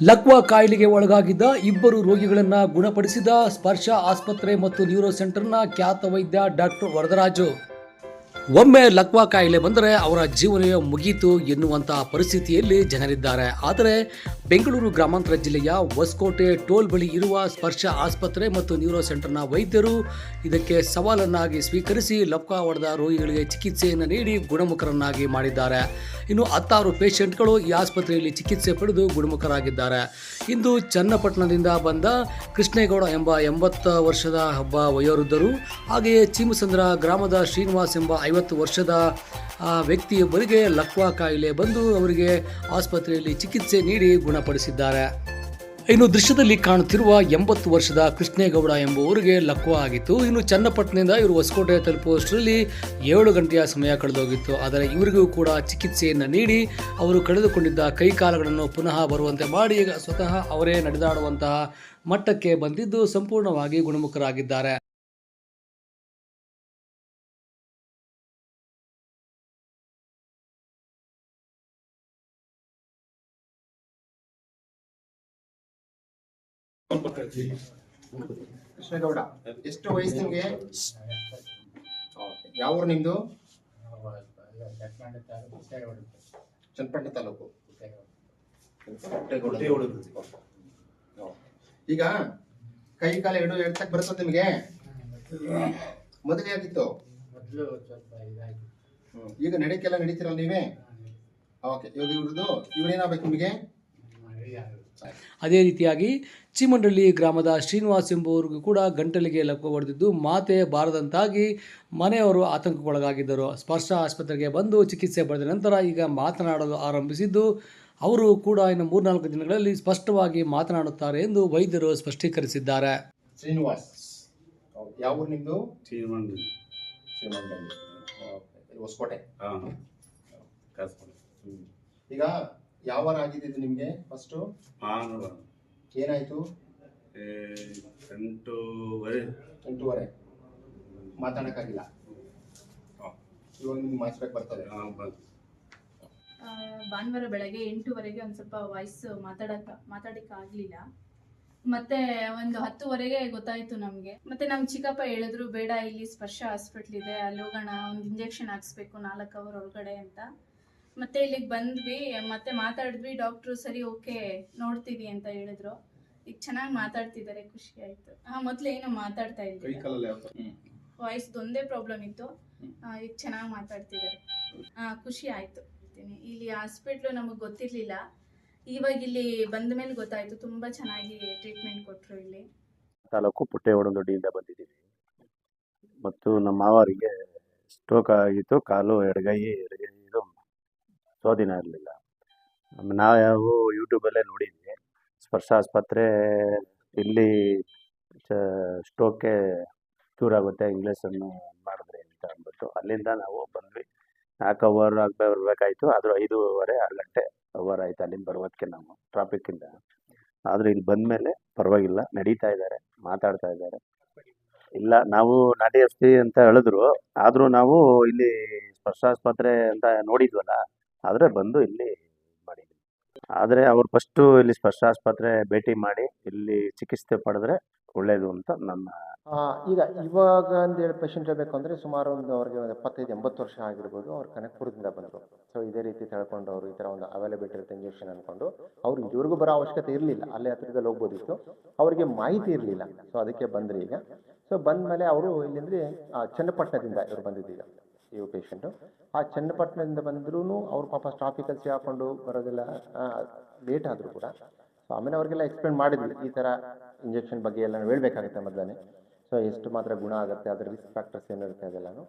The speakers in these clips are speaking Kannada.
ಲಕ್ವಾ ಕಾಯಿಲೆಗೆ ಒಳಗಾಗಿದ್ದ ಇಬ್ಬರು ರೋಗಿಗಳನ್ನು ಗುಣಪಡಿಸಿದ ಸ್ಪರ್ಶ ಆಸ್ಪತ್ರೆ ಮತ್ತು ನ್ಯೂರೋ ಸೆಂಟರ್ನ ಖ್ಯಾತ ವೈದ್ಯ ಡಾಕ್ಟರ್ ವರದರಾಜು. ಒಮ್ಮೆ ಲಕ್ವಾ ಕಾಯಿಲೆ ಬಂದರೆ ಅವರ ಜೀವನ ಮುಗೀತು ಎನ್ನುವಂತಹ ಪರಿಸ್ಥಿತಿಯಲ್ಲಿ ಜನರಿದ್ದಾರೆ. ಆದರೆ ಬೆಂಗಳೂರು ಗ್ರಾಮಾಂತರ ಜಿಲ್ಲೆಯ ಹೊಸಕೋಟೆ ಟೋಲ್ ಬಳಿ ಇರುವ ಸ್ಪರ್ಶ ಆಸ್ಪತ್ರೆ ಮತ್ತು ನ್ಯೂರೋ ಸೆಂಟರ್ನ ವೈದ್ಯರು ಇದಕ್ಕೆ ಸವಾಲನ್ನಾಗಿ ಸ್ವೀಕರಿಸಿ ಲಕ್ವಾ ಹೊಡೆದ ರೋಗಿಗಳಿಗೆ ಚಿಕಿತ್ಸೆಯನ್ನು ನೀಡಿ ಗುಣಮುಖರನ್ನಾಗಿ ಮಾಡಿದ್ದಾರೆ. ಇನ್ನು ಹತ್ತಾರು ಪೇಷಂಟ್ಗಳು ಈ ಆಸ್ಪತ್ರೆಯಲ್ಲಿ ಚಿಕಿತ್ಸೆ ಪಡೆದು ಗುಣಮುಖರಾಗಿದ್ದಾರೆ. ಇಂದು ಚನ್ನಪಟ್ಟಣದಿಂದ ಬಂದ ಕೃಷ್ಣೇಗೌಡ ಎಂಬ ಎಂಬತ್ತು ವರ್ಷದ ಒಬ್ಬ ವಯೋವೃದ್ಧರು, ಹಾಗೆಯೇ ಚೀಮಸಂದ್ರ ಗ್ರಾಮದ ಶ್ರೀನಿವಾಸ್ ಎಂಬ ಐವತ್ತು ವರ್ಷದ ಆ, ವ್ಯಕ್ತಿಯೊಬ್ಬರಿಗೆ ಲಕ್ವಾ ಕಾಯಿಲೆ ಬಂದು ಅವರಿಗೆ ಆಸ್ಪತ್ರೆಯಲ್ಲಿ ಚಿಕಿತ್ಸೆ ನೀಡಿ ಗುಣಪಡಿಸಿದ್ದಾರೆ. ಇನ್ನು ದೃಶ್ಯದಲ್ಲಿ ಕಾಣುತ್ತಿರುವ ಎಂಬತ್ತು ವರ್ಷದ ಕೃಷ್ಣೇಗೌಡ ಎಂಬುವರಿಗೆ ಲಕ್ವ ಆಗಿತ್ತು. ಇನ್ನು ಚನ್ನಪಟ್ಟಣದಿಂದ ಇವರು ಹೊಸಕೋಟೆ ತಲುಪುವಷ್ಟರಲ್ಲಿ ಏಳು ಗಂಟೆಯ ಸಮಯ ಕಳೆದೋಗಿತ್ತು. ಆದರೆ ಇವರಿಗೂ ಕೂಡ ಚಿಕಿತ್ಸೆಯನ್ನು ನೀಡಿ ಅವರು ಕಳೆದುಕೊಂಡಿದ್ದ ಕೈಕಾಲುಗಳನ್ನು ಪುನಃ ಬರುವಂತೆ ಮಾಡಿ ಈಗ ಸ್ವತಃ ಅವರೇ ನಡೆದಾಡುವಂತಹ ಮಟ್ಟಕ್ಕೆ ಬಂದಿದ್ದು ಸಂಪೂರ್ಣವಾಗಿ ಗುಣಮುಖರಾಗಿದ್ದಾರೆ. ಕೃಷ್ಣೇಗೌಡ, ಎಷ್ಟು ವಯಸ್ಸು ನಿಮ್ಗೆ? ಯಾವ ಊರು ನಿಮ್ದು? ಚನ್ನಪಟ್ಟಣ ತಾಲೂಕು. ಈಗ ಕೈ ಕಾಲ ಎರಡು ಎಡ್ತಕ್ ಬರುತ್ತ ನಿಮ್ಗೆ? ಮೊದಲೇ ಆಗಿತ್ತು? ಈಗ ನಡೀಕೆಲ್ಲ ನಡೀತಿರಲ್ಲ ನೀವೇ? ಓಕೆ ಇವ್ರದ್ದು, ಇವ್ರೇನಾಗ್ಬೇಕು ನಿಮಗೆ. ಅದೇ ರೀತಿಯಾಗಿ ಚೀಮಂಡಳ್ಳಿ ಗ್ರಾಮದ ಶ್ರೀನಿವಾಸ್ ಎಂಬುವರಿಗೂ ಕೂಡ ಗಂಟಲಿಗೆ ಲಕ್ವ ಹೊಡೆದಿದ್ದು ಮಾತೆ ಬಾರದಂತಾಗಿ ಮನೆಯವರು ಆತಂಕಕ್ಕೊಳಗಾಗಿದ್ದರು. ಸ್ಪರ್ಶ ಆಸ್ಪತ್ರೆಗೆ ಬಂದು ಚಿಕಿತ್ಸೆ ಪಡೆದ ನಂತರ ಈಗ ಮಾತನಾಡಲು ಆರಂಭಿಸಿದ್ದು ಅವರು ಕೂಡ ಇನ್ನು ಮೂರ್ನಾಲ್ಕು ದಿನಗಳಲ್ಲಿ ಸ್ಪಷ್ಟವಾಗಿ ಮಾತನಾಡುತ್ತಾರೆ ಎಂದು ವೈದ್ಯರು ಸ್ಪಷ್ಟೀಕರಿಸಿದ್ದಾರೆ. ಶ್ರೀನಿವಾಸ್ ಯಾವ ಊರು. ಹೊಸಕೋಟೆ? ಹಾಂ ಈಗ ಯಾವ ವಾರ ಇದು ನಿಮಗೆ ಫಸ್ಟು ಭಾನುವಾರ. ಏನಾಯ್ತು? ಎಂಟೂವರೆ. ಎಂಟೂವರೆ. ಮಾತಾಡಕ್ಕಾಗಿಲ್ಲ. ಇವಾಗ ನಿಮ್ಗೆ ಮಾತಾಡಕ್ ಬರ್ತದೆ. ಭಾನುವಾರ ಬೆಳಗ್ಗೆ ಎಂಟೂವರೆಗೆ ಒಂದು ಸ್ವಲ್ಪ ವಾಯ್ಸ್ ಮಾತಾಡಕ್ಕ ಮಾತಾಡಕ್ಕೆ ಆಗಲಿಲ್ಲ ಮತ್ತೆ ಒಂದು ಹತ್ತುವರೆಗೆ ಗೊತ್ತಾಯ್ತು ನಮಗೆ. ಮತ್ತೆ ನಮ್ ಚಿಕ್ಕಪ್ಪ ಹೇಳಿದ್ರು ಬೇಡ ಇಲ್ಲಿ ಸ್ಪರ್ಶ ಹಾಸ್ಪಿಟ್ಲ್ ಇದೆ ಅಲ್ಲಿ ಹೋಗೋಣ ಒಂದು ಇಂಜೆಕ್ಷನ್ ಹಾಕ್ಸ್ಬೇಕು ನಾಲ್ಕು ಅವರ್ ಒಳಗಡೆ ಅಂತ. ಮತ್ತೆ ಇಲ್ಲಿಗೆ ಬಂದ್ವಿ ಮತ್ತೆ ಮಾತಾಡಿದ್ವಿ ಡಾಕ್ಟ್ರು ಸರಿ ಓಕೆ ನೋಡ್ತೀವಿ ಅಂತ ಹೇಳಿದ್ರು. ಈಗ ಚೆನ್ನಾಗಿ ಮಾತಾಡ್ತಿದ್ದಾರೆ ಖುಷಿ ಆಯ್ತು. ಹಾ ಮೊದ್ಲು ಏನೋ ಮಾತಾಡ್ತಾ ಇದ್ದಿಲ್ಲ ವಾಯ್ಸ್ ಒಂದೇ ಪ್ರಾಬ್ಲಮ್ ಇತ್ತು. ಈಗ ಚೆನ್ನಾಗಿ ಮಾತಾಡ್ತಿದ್ದಾರೆ. ಹಾ ಖುಷಿ ಆಯ್ತು. ಇಲ್ಲಿ ಹಾಸ್ಪಿಟ್ಲು ನಮಗೆ ಗೊತ್ತಿರ್ಲಿಲ್ಲ. ಇವಾಗ ಇಲ್ಲಿ ಬಂದ ಮೇಲೆ ಗೊತ್ತಾಯ್ತು. ತುಂಬಾ ಚೆನ್ನಾಗಿ ಟ್ರೀಟ್ಮೆಂಟ್ ಕೊಟ್ರು ಇಲ್ಲಿ. ತಾಲೂಕು ಪುಟ್ಟೇವಡದೊಡ್ಡಿಯಿಂದ ಬಂದಿದ್ದೀವಿ. ಮತ್ತು ನಮ್ಮ ಮಾವರಿಗೆ ಸ್ಟ್ರೋಕ್ ಆಗಿತ್ತು. ಕಾಲು ಎಡಗೈ ಇದು ಇರಲಿಲ್ಲ. ನಾವು ಯೂಟ್ಯೂಬಲ್ಲೇ ನೋಡಿದ್ವಿ. ಸ್ಪರ್ಶ ಆಸ್ಪತ್ರೆ ಇಲ್ಲಿ ಸ್ಟೋಕ್ಗೆ ಕ್ಯೂರ್ ಆಗುತ್ತೆ ಇಂಗ್ಲೀಷನ್ನು ಮಾಡಿದ್ರೆ ಅಂತ ಅಂದ್ಬಿಟ್ಟು. ಅಲ್ಲಿಂದ ನಾವು ಬಂದ್ವಿ. ನಾಲ್ಕು ಅವರ್ ಆಗಿ ಬರಬೇಕಾಯ್ತು. ಆದರೂ ಐದೂವರೆ, ಆರು ಗಂಟೆ ಅವರ್ ಆಯಿತು ಅಲ್ಲಿಂದ ಬರೋದಕ್ಕೆ ನಾವು ಟ್ರಾಫಿಕ್ಕಿಂದ ಆದರೂ ಇಲ್ಲಿ ಬಂದ ಮೇಲೆ ಪರವಾಗಿಲ್ಲ. ನಡೀತಾ ಇದ್ದಾರೆ, ಮಾತಾಡ್ತಾ ಇದ್ದಾರೆ. ಇಲ್ಲ, ನಾವು ನಡೆಸ್ತೀವಿ ಅಂತ ಹೇಳಿದ್ರು. ಆದರೂ ನಾವು ಇಲ್ಲಿ ಸ್ಪರ್ಶಾಸ್ಪತ್ರೆ ಅಂತ ನೋಡಿದ್ವಲ್ಲ ಆದರೆ ಬಂದು ಇಲ್ಲಿ ಮಾಡಿ ಆದರೆ ಅವ್ರು ಫಸ್ಟು ಇಲ್ಲಿ ಸ್ಪರ್ಶಾಸ್ಪತ್ರೆ ಭೇಟಿ ಮಾಡಿ ಇಲ್ಲಿ ಚಿಕಿತ್ಸೆ ಪಡೆದ್ರೆ ಒಳ್ಳೇದು ಅಂತ ನನ್ನ ಈಗ ಇವಾಗ ಹೇಳಿ ಪೇಷಂಟ್ ಹೇಳಬೇಕು ಅಂದರೆ ಸುಮಾರು ಒಂದು ಅವ್ರಿಗೆ ಒಂದು ಎಪ್ಪತ್ತೈದು, ಎಂಬತ್ತು ವರ್ಷ ಆಗಿರ್ಬೋದು. ಅವ್ರು ಕನಕಪುರದಿಂದ ಬಂದರು. ಸೊ ಇದೇ ರೀತಿ ತಿಳ್ಕೊಂಡು ಅವರು ಈ ಥರ ಒಂದು ಅವೈಲಬಿಲಿಟಿ ಇರುತ್ತೆ ಇಂಜೆಕ್ಷನ್ ಅಂದ್ಕೊಂಡು ಅವ್ರು ಇದುವರೆಗೂ ಬರೋ ಅವಶ್ಯಕತೆ ಇರಲಿಲ್ಲ. ಅಲ್ಲೇ ಹತ್ರದಲ್ಲಿ ಹೋಗ್ಬೋದಿತ್ತು. ಅವರಿಗೆ ಮಾಹಿತಿ ಇರಲಿಲ್ಲ. ಸೊ ಅದಕ್ಕೆ ಬಂದ್ರಿ ಈಗ. ಸೊ ಬಂದಮೇಲೆ ಅವರು ಇಲ್ಲಿಂದ್ರೆ ಚನ್ನಪಟ್ಟಣದಿಂದ ಇವರು ಬಂದಿದ್ದೀಗ ಇವು ಪೇಷಂಟು ಆ ಚನ್ನಪಟ್ಟಣದಿಂದ ಬಂದ್ರೂ ಅವ್ರು ಪಾಪ ಟ್ರಾಫಿಕಲ್ಲಿ ಹಾಕೊಂಡು ಬರೋದೆಲ್ಲ ಲೇಟ್ ಆದರೂ ಕೂಡ. ಸೊ ಆಮೇಲೆ ಅವ್ರಿಗೆಲ್ಲ ಎಕ್ಸ್ಪ್ಲೇನ್ ಮಾಡಿದ್ವಿ, ಈ ಥರ ಇಂಜೆಕ್ಷನ್ ಬಗ್ಗೆ ಎಲ್ಲ ಹೇಳಬೇಕಾಗುತ್ತೆ ಮೊದಲೇ ಸೊ ಎಷ್ಟು ಮಾತ್ರ ಗುಣ ಆಗುತ್ತೆ, ಅದ್ರ ರಿಸ್ಕ್ ಫ್ಯಾಕ್ಟರ್ಸ್ ಏನಿರುತ್ತೆ ಅದೆಲ್ಲನೂ.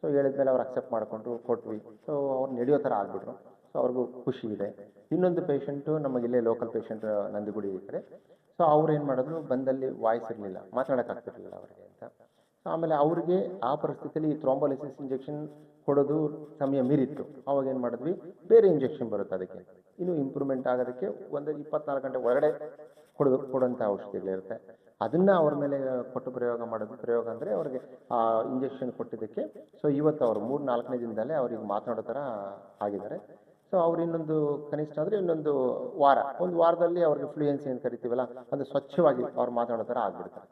ಸೊ ಹೇಳಿದ್ಮೇಲೆ ಅವ್ರು ಅಕ್ಸೆಪ್ಟ್ ಮಾಡಿಕೊಂಡು ಕೊಟ್ವಿ. ಸೊ ಅವ್ರು ನಡೆಯೋ ಥರ ಆಗಿಬಿಟ್ರು. ಸೊ ಅವ್ರಿಗೂ ಖುಷಿ ಇದೆ. ಇನ್ನೊಂದು ಪೇಷಂಟು ನಮಗಿಲ್ಲೇ ಲೋಕಲ್ ಪೇಷಂಟ್ ನಂದಿಗುಡಿ ಈ ಕಡೆ. ಸೊ ಅವ್ರು ಏನು ಮಾಡಿದ್ರು, ಬಂದಲ್ಲಿ ವಾಯ್ಸ್ ಇರಲಿಲ್ಲ, ಮಾತಾಡೋಕ್ಕಾಗ್ತಿರ್ಲಿಲ್ಲ ಅವರಿಗೆ ಅಂತ. ಆಮೇಲೆ ಅವ್ರಿಗೆ ಆ ಪರಿಸ್ಥಿತಿಯಲ್ಲಿ ಈ ಥ್ರೋಂಬೋಲಿಸಿಸ್ ಇಂಜೆಕ್ಷನ್ ಕೊಡೋದು ಸಮಯ ಮೀರಿತ್ತು. ಅವಾಗ ಏನು ಮಾಡಿದ್ವಿ? ಬೇರೆ ಇಂಜೆಕ್ಷನ್ ಬರುತ್ತೆ ಅದಕ್ಕೆ. ಇನ್ನು ಇಂಪ್ರೂವ್ಮೆಂಟ್ ಆಗೋದಕ್ಕೆ ಒಂದು ಇಪ್ಪತ್ನಾಲ್ಕು ಗಂಟೆ ಒಳಗಡೆ ಕೊಡೋದು, ಕೊಡೋಂಥ ಔಷಧಿಗಳಿರುತ್ತೆ ಅದನ್ನು ಅವ್ರ ಮೇಲೆ ಕೊಟ್ಟು ಪ್ರಯೋಗ ಮಾಡೋದು, ಪ್ರಯೋಗ ಅಂದರೆ ಅವ್ರಿಗೆ ಆ ಇಂಜೆಕ್ಷನ್ ಕೊಟ್ಟಿದ್ದಕ್ಕೆ. ಸೊ ಇವತ್ತು ಅವರು ಮೂರು ನಾಲ್ಕನೇ ದಿನದಲ್ಲೇ ಅವ್ರಿಗೆ ಮಾತನಾಡೋ ಥರ ಆಗಿದ್ದಾರೆ. ಸೊ ಅವ್ರು ಇನ್ನೊಂದು ಕನಿಷ್ಠ ಅಂದರೆ ಇನ್ನೊಂದು ವಾರ, ಒಂದು ವಾರದಲ್ಲಿ ಅವ್ರಿಗೆ ಫ್ಲೂಯೆನ್ಸಿ ಅಂತ ಕರಿತೀವಲ್ಲ ಅದು ಸ್ವಚ್ಛವಾಗಿ ಅವ್ರು ಮಾತನಾಡೋ ಥರ ಆಗ್ಬಿಡ್ತಾರೆ.